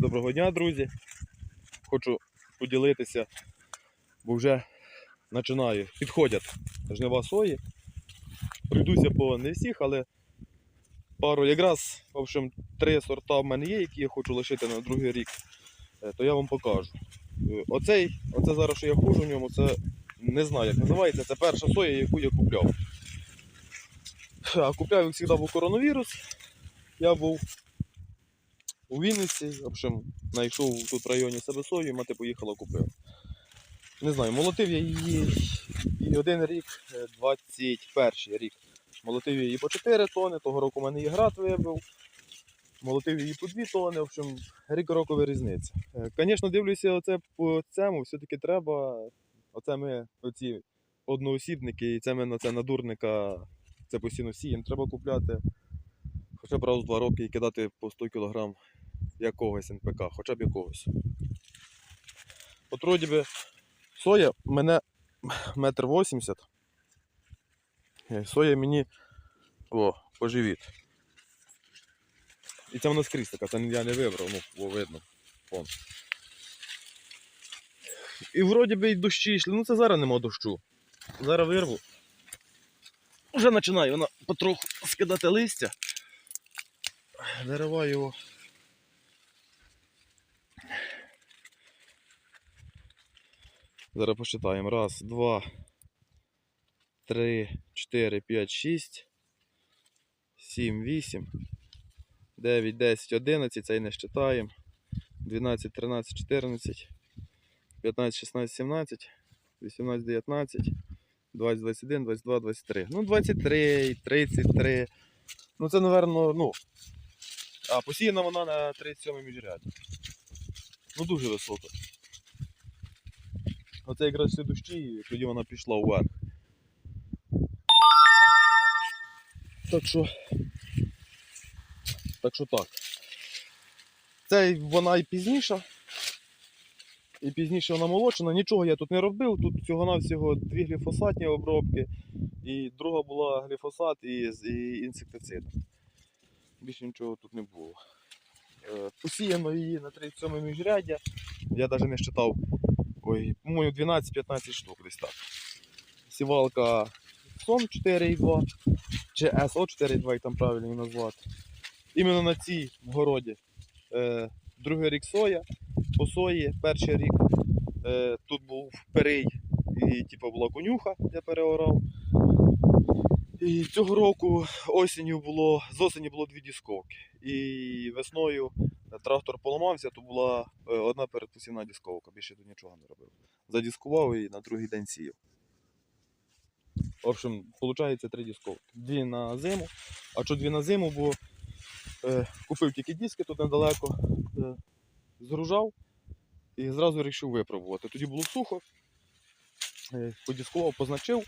Доброго дня, друзі. Хочу поділитися, бо вже починаю. Підходять жнива сої. Пройдуся по не всіх, але пару якраз, в общем, три сорта в мене є, які я хочу лишити на другий рік. Е, То я вам покажу. Е, Оцей, оце зараз, що я хожу в ньому, це не знаю, як називається. Це перша соя, яку я купляв. А купляв, як завжди, був коронавірус. Я був у Вінниці, в общем, знайшов тут в районі себе мати поїхала купив. Не знаю, молотив я її і один рік, е, 21 рік. Молотив її по 4 тони, того року в мене і град вибив. Молотив її по 2 тони, в общем, рік рокова різниця. Звісно, дивлюся, оце по цьому все-таки треба. Оце ми, оці одноосібники, і це ми на це надурника, це постійно сіємо. Треба купляти хоча б раз в два роки і кидати по 100 кг якогось НПК, хоча б якогось. От вроді би соя мене метр вісімдесят. Е, Соя мені о, по живіт. І це воно скрізь така, це я не вибрав, ну, о, видно. Вон. І вроді би й дощі йшли, ну це зараз нема дощу. Зараз вирву. Вже починає вона потроху скидати листя. Дерева його. Зараз посчитаємо. Раз, два, три, чотири, п'ять, шість, сім, вісім, дев'ять, десять, одинадцять. Цей не считаємо. 12, 13, 14, 15, 16, 17, 18, 19, 20, 21, 22, 23. Ну, 23, 33. Ну, це, напевно, ну. А посіяна вона на 37 міжряді. Ну, дуже високо. Оце якраз всі дощі, і тоді вона пішла вверх. Так що. Так що так. Це вона і пізніша. І пізніше вона молочена. Нічого я тут не робив. Тут всього-навсього дві гліфосатні обробки. І друга була гліфосат і, і інсектицид. Більше нічого тут не було. Е, Посіяно її на 37 міжряддя. Я навіть не считав. Ой, по-моєму, 12-15 штук десь так. Сівалка СОМ 4,2 чи СО 4,2, як там правильно її назвати. Іменно на цій городі. Е, другий рік соя, по сої, перший рік е, тут був перей і типу, була конюха, я переорав. І цього року осінню було, з осені було дві дісковки. І весною трактор поламався, то була е, одна передпосівна дісковка, більше тут нічого не робив. Задіскував і на другий день сіяв. В общем, виходить три дісковки. Дві на зиму. А що дві на зиму, бо е, купив тільки диски тут недалеко, е, згружав і зразу вирішив випробувати. Тоді було сухо, е, подіскував, позначив.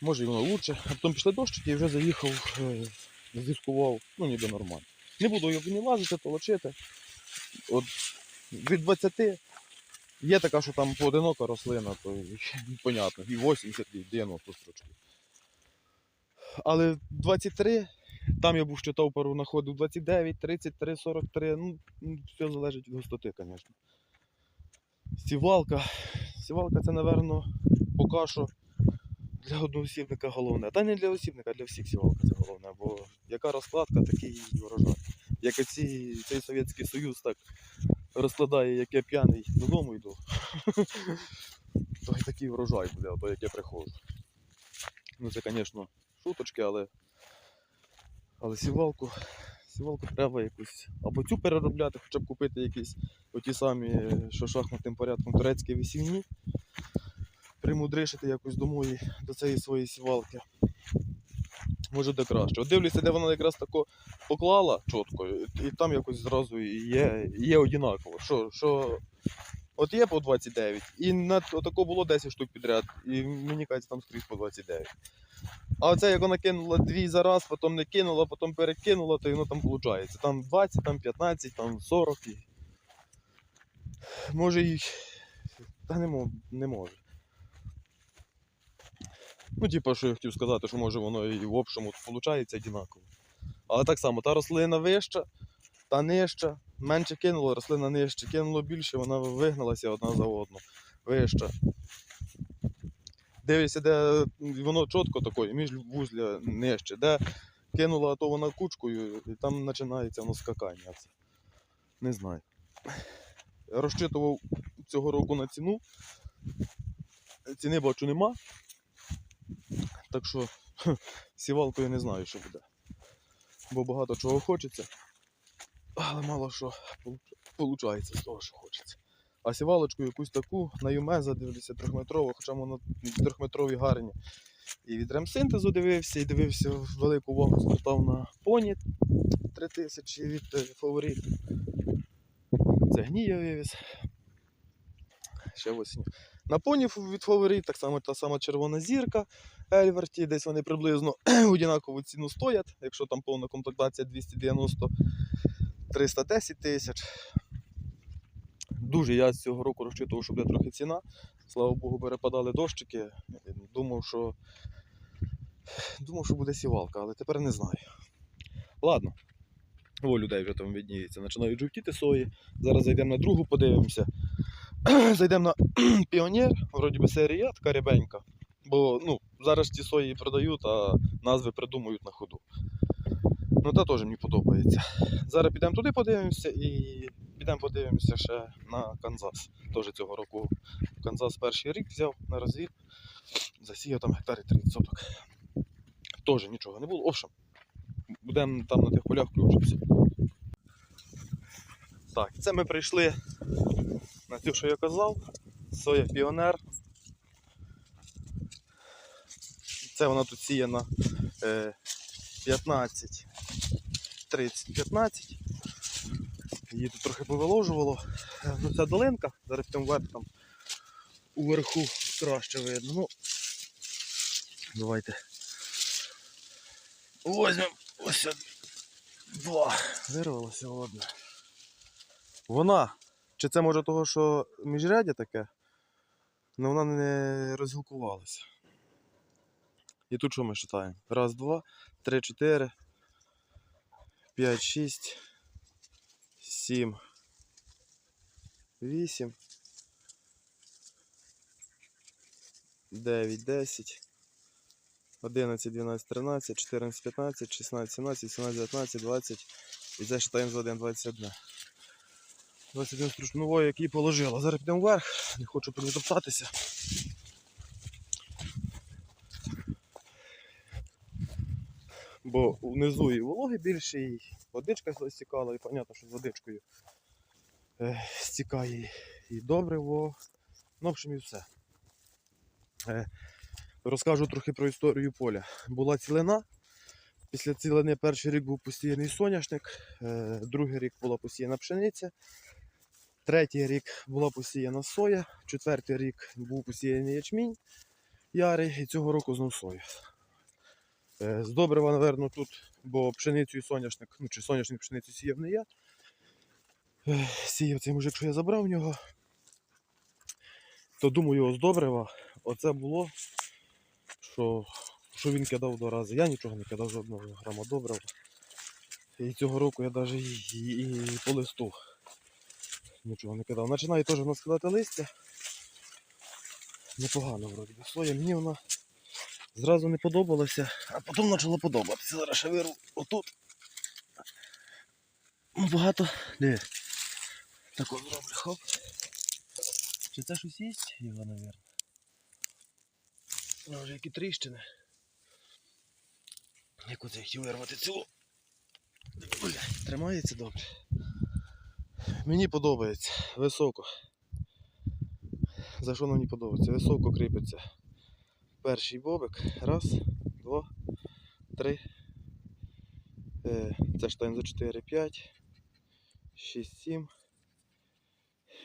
Може і воно лучше. А потім пішли дощики і вже заїхав, е, здискував, ну ніби нормально. Не буду його ні лазити, толочити. От від 20 є така, що там поодинока рослина, то понятно, і 80, і 90 строчки. Але 23, там я був щитав пару знаходив 29, 33, 43, ну, ну, все залежить від густоти, звісно. Сівалка. Сівалка це, напевно, поки що для одноосібника головне. Та не для осібника, а для всіх сівалка це головне, бо яка розкладка, такий і урожай. Як оці, цей Совєтський Союз так розкладає, як я п'яний додому йду, то й такий врожай буде, ото як я приходжу. Ну це, звісно, шуточки, але, але сівалку, сівалку треба якусь або цю переробляти, хоча б купити якісь оті самі, що шахматним порядком турецькі весільні примудришити якось домої до цієї своєї сівалки. Може де краще. От дивлюся, де вона якраз тако поклала чітко, і там якось зразу є, є однаково. Що, що от є по 29, і на отако було 10 штук підряд, і мені кажеться, там скрізь по 29. А оце як вона кинула дві за раз, потім не кинула, потім перекинула, то воно там виходить. Там 20, там 15, там 40. І... Може і. Та не, мо- не може. Ну, типа, що я хотів сказати, що може воно і в общому виходить однаково. Але так само, та рослина вища, та нижча. менше кинуло, рослина нижче, кинуло більше, вона вигналася одна за одну. Вища. Дивишся, де воно чітко такое, між вузля нижче. Де кинула, то вона кучкою, і там починається воно скакання. Не знаю. Розчитував цього року на ціну. Ціни бачу нема. Так що сівалкою не знаю, що буде. Бо багато чого хочеться. Але мало що виходить з того, що хочеться. А сівалочку якусь таку на Юмеза дивлюся трьохметрову, хоча воно трьохметрові гарні. І від ремсинтезу дивився, і дивився велику увагу звертав на поні 3000 від е, фаворит. Це гнія вивіз. Ще осінь. На поні від фаворит, так само та сама червона зірка Ельверті, десь вони приблизно однакову ціну стоять, якщо там повна комплектація 290 310 тисяч. Дуже я з цього року розчитував, що буде трохи ціна. Слава Богу, перепадали дощики. Думав, що думав, що буде сівалка, але тепер не знаю. Ладно. О, людей вже там відніється. Починають жовтіти сої. Зараз зайдемо на другу, подивимося. Зайдемо на піонер, вроді би серія, така рябенька. Бо ну, зараз ті сої продають, а назви придумують на ходу. Ну, та теж мені подобається. Зараз підемо туди подивимося і підемо подивимося ще на Канзас. Теж цього року Канзас перший рік взяв на розвід. Засіяв там гектарів 30 соток. Теж нічого не було. В общем, будемо там на тих полях включитися. Так, це ми прийшли на те, що я казав. Соя Піонер. Це вона тут сіяна е, 15, 30, 15. Її тут трохи повиложувало. Е, Ну, ця долинка, зараз там вверх там уверху краще видно. Ну, давайте. Возьмемо ось два. Вирвалося одне. Вона. Чи це може того, що міжрядя таке? Ну вона не розгілкувалася. І тут що ми читаємо? Раз, два, три, чотири, п'ять, шість, сім, вісім, дев'ять, десять, одинадцять, дванадцять, тринадцять, чотирнадцять, п'ятнадцять, шістнадцять, сімнадцять, сімнадцять, дев'ятнадцять, двадцять. І це читаємо з один, двадцять одне. 21 стручнової, який положила. Зараз підемо вверх, не хочу перетоптатися. Бо внизу і вологи більше, і водичка стікала, і понятно, що з водичкою е, стікає і добриво. Ну, в общем, і все. Е, розкажу трохи про історію поля. Була цілина. Після цілини перший рік був посіяний соняшник, е, другий рік була посіяна пшениця. Третій рік була посіяна соя, четвертий рік був посіяний ячмінь ярий, і цього року знов соя. Е, З добрива, напевно, тут, бо пшеницю і соняшник, ну чи соняшник пшеницю сіяв не я. Е, Сіяв цей мужик, що я забрав в нього. То думаю, з добрива оце було, що, що він кидав два рази. Я нічого не кидав жодного грама добрива. І цього року я навіть і, і, і по листу нічого не кидав. Починає теж в нас кидати листя. Непогано вроді. Соя мені вона зразу не подобалася, а потім почала подобатися. Зараз ще виру отут. Ну, багато. Де? Так от зроблю, хоп. Чи це щось є? Його, мабуть. Ну, вже які тріщини. Як оце хотів вирвати цю. Тримається добре. Мені подобається. Високо. За що мені подобається? Високо кріпиться. Перший бобик. Раз, два, три. Е, Це штайн за 4, 5, 6, 7,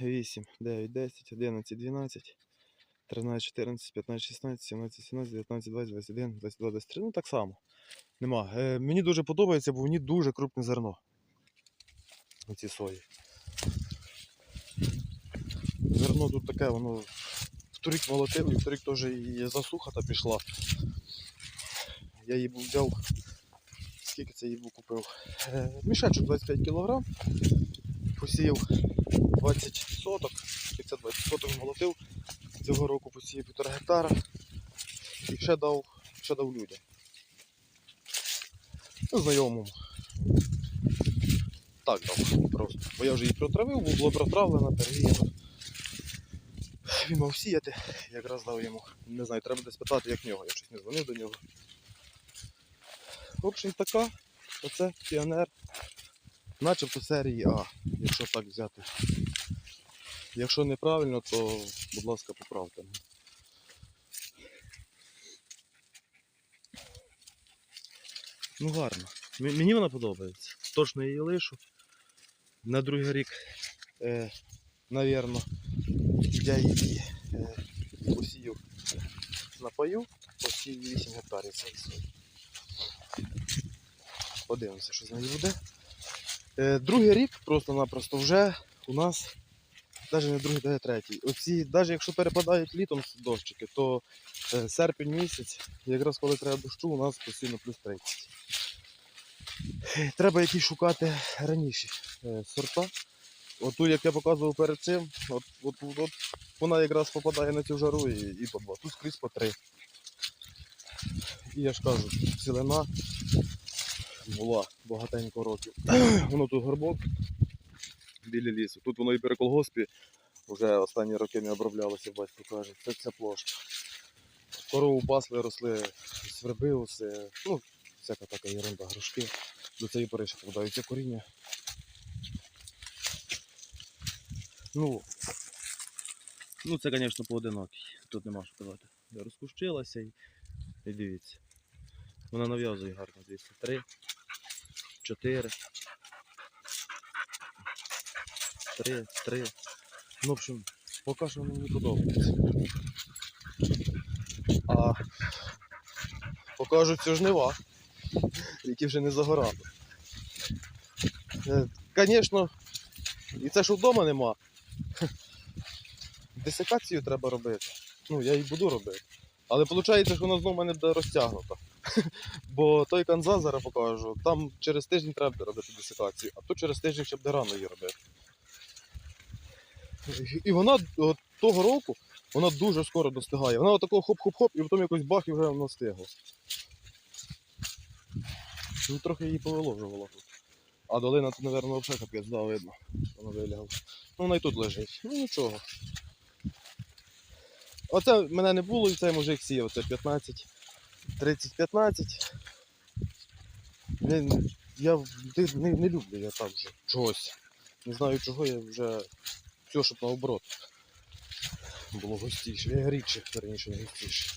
8, 9, 10, 11, 12, 13, 14, 15, 16, 17, 17, 19, 20, 21, 22, 23. Ну так само. Нема. Е, Мені дуже подобається, бо в ній дуже крупне зерно. Оці сої. Зерно тут таке, воно вторік молотив, і вторік теж і засуха та пішла. Я її був взяв. Скільки це її був купив? Е, Мішечок 25 кг. посіяв 20 соток, під це 20 соток молотив. Цього року посіяв півтора гектара і ще дав, ще дав людям. Ну, знайомому. Так дав просто. Бо я вже її протравив, бо було протравлено, перевірено. Він мав сіяти, якраз дав йому. Не знаю, треба буде спитати, як в нього, я щось не дзвонив до нього. В общем, така, оце піонер. Начебто серії А, якщо так взяти. Якщо неправильно, то, будь ласка, поправте. Ну гарно. Мені вона подобається. Точно її лишу. На другий рік, е, навірно, я її е, посію напою, посію 8 гектарів сої. Подивимося, що з нею буде. Е, другий рік просто-напросто вже у нас, навіть не другий, навіть третій. Оці, навіть якщо перепадають літом дощики, то е, серпень місяць, якраз коли треба дощу, у нас постійно плюс 30. Е, Треба якісь шукати раніші е, сорта. Оту, як я показував перед цим, от, от, от, от вона якраз попадає на цю жару і, і по два. Тут скрізь по три. І я ж кажу, цілина була багатенько років. Воно тут горбок біля лісу. Тут воно і при колгоспі вже останні роки не оброблялося, батько каже. Це ця площа. Корову пасли, росли свербиуси, ну, всяка така ерунда, грушки. До цієї пори ще попадаються коріння. Ну, ну це, звісно, поодинокий. Тут нема що казати. Розкущилася і, і дивіться. Вона нав'язує гарно, дивіться. Три, чотири. Три, три. Ну, в общем, поки що мені подобається. А покажуться жнива, які вже не за горами. Звісно, і це ж вдома нема. Десикацію треба робити. Ну, я її буду робити. Але виходить, що вона знову мене буде розтягнута. Бо той канзас зараз покажу, там через тиждень треба буде робити десикацію, а то через тиждень ще буде рано її робити. І вона от, того року вона дуже скоро достигає. Вона отакого хоп-хоп-хоп, і потім якось бах і вже вона стигла. Ну, трохи її повело вже тут. А долина тут, мабуть, взагалі капець, видно. Вона вилягла. Ну, вона і тут лежить. Ну нічого. Оце мене не було і цей мужик сіяв. Це 15, 30-15. Не, я не, не, не люблю я так вже чогось. Не знаю чого я вже все, щоб наоборот було густіше. Я рідше, раніше не густіше.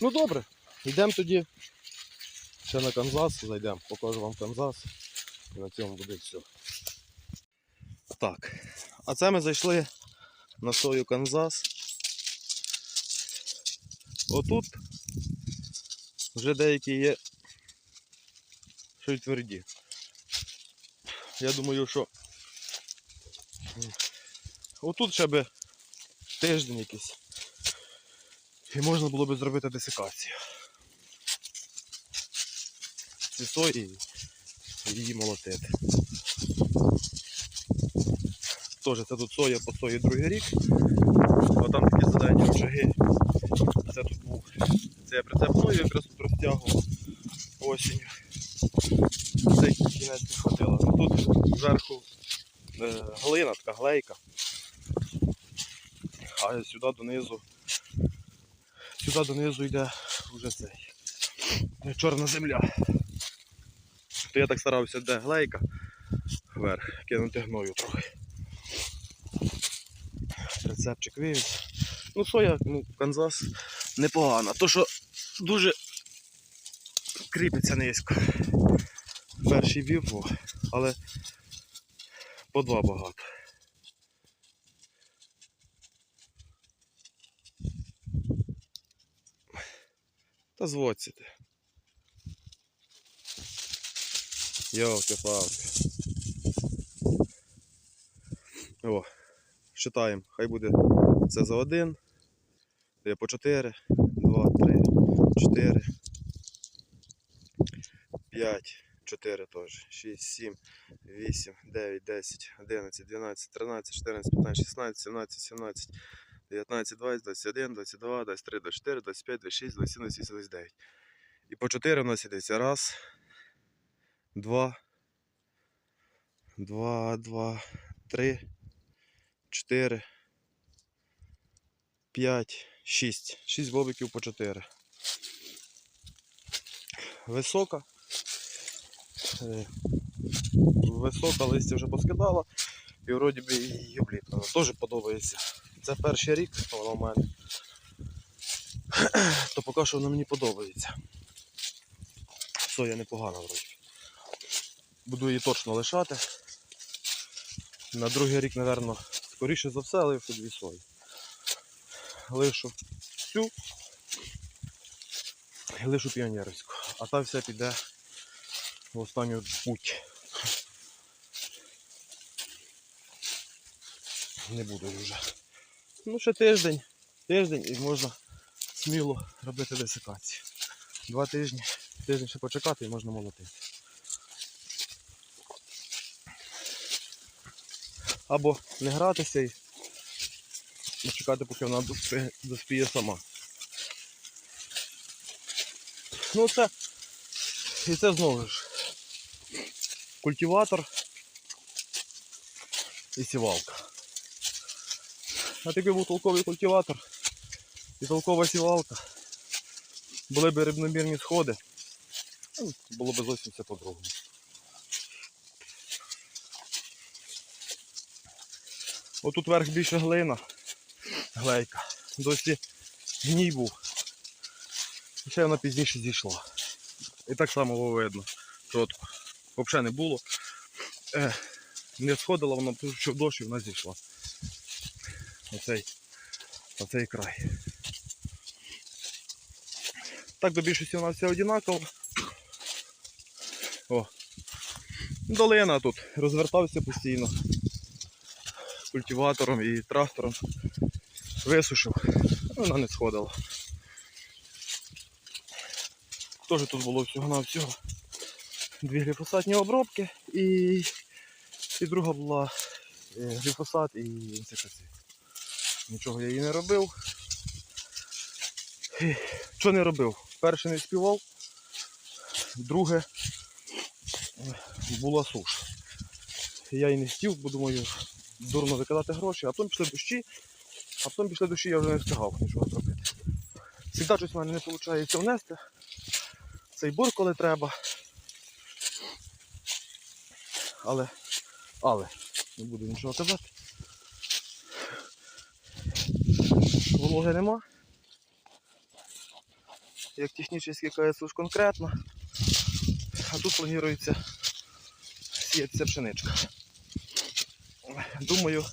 Ну добре, йдемо тоді. Ще на Канзас зайдемо, покажу вам Канзас. І на цьому буде все. Так. А це ми зайшли на сою Канзас. Отут вже деякі є що й тверді. Я думаю, що отут ще би тиждень якийсь. І можна було би зробити десикацію. Ці сої і її молотити. Теж це тут соя по сої другий рік. А там такі зелені очаги. Це я прицепною якраз тут розтягував осінню. Цей кінець не ходила. Ну, Тут зверху е, глина, така глейка. А сюди донизу. Сюди донизу йде вже цей. е, Чорна земля. То я так старався, де глейка вверх, кинути гною трохи. Рецепчик вивіз. Ну, соя, ну, Канзас непогана. То, що дуже кріпиться низько. Перший бів, але по два багато. Та зводься ти. Йолки палки О, считаємо, хай буде це за один. Є по 4, 2, 3, 4, 5, 4 теж. 6, 7, 8, 9, 10, 11, 12, 13, 14, 15, 16, 17, 17, 19, 20, 21, 22, 23, 24, 25, 26, 27, 28, 29. І по 4 у нас ідеться. Раз, два, два, два, три, чотири, п'ять, шість. Шість бобиків по чотири. Висока. Е, Висока листя вже поскидала. І вроді би її обліплено. Теж подобається. Це перший рік, вона в мене. То поки що вона мені подобається. Соя непогана вроді. Буду її точно лишати. На другий рік, напевно, скоріше за все, лишу дві сої. Лишу цю і лишу піонерську. А та вся піде в останню путь. Не буду вже. Ну, ще тиждень, тиждень і можна сміло робити десикацію. Два тижні, тиждень ще почекати і можна молотити. Або не гратися і і чекати, поки вона доспіє, сама. Ну це. І це знову ж. Культиватор і сівалка. А такий був толковий культиватор і толкова сівалка. Були б рівномірні сходи. ну, Було б зовсім все по-другому. Отут верх більше глина, глейка. Досі гній був. І ще вона пізніше зійшла. І так само було видно. Чітко. Взагалі не було. Е, не сходила вона, що в дощ і вона зійшла. Оцей, оцей край. Так до більшості вона вся одинакова. О. Долина тут. Розвертався постійно культиватором і трактором. Висушив. Вона не сходила. Теж тут було всього на всього дві гліфосатні обробки і, і друга була е, гліфосат і інсектицид. Нічого я їй не робив. Що не робив? Перше не співав, друге е, була суш. Я її не стів, бо думаю, дурно викидати гроші, а потім пішли дощі, а потім пішли дощі, я вже не встигав нічого зробити. Всегда щось в мене не виходить внести. Цей бур, коли треба. Але, але, не буду нічого казати. Вологи нема. Як технічно кажеться уж конкретно. А тут планується сіятися пшеничка. Думаю,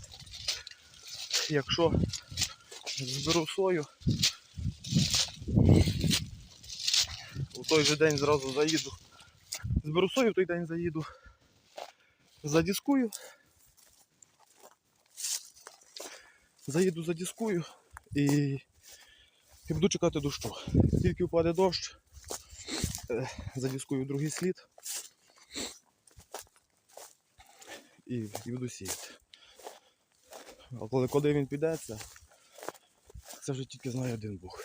якщо зберу сою, у той же день зразу заїду. Зберу сою, в той день заїду. Задіскую. Заїду задіскую і, і буду чекати дощу. Тільки впаде дощ, е, задіскую другий слід і, і буду сіяти. А коли, коли він піде, це, це вже тільки знає один Бог.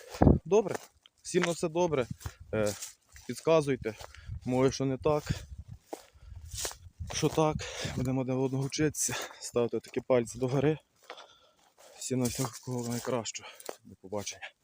Добре, всім на все добре. Е, підказуйте, може, що не так. Що так, будемо один одного вчитися, ставте такі пальці догори. Всі на всього найкращого. До побачення.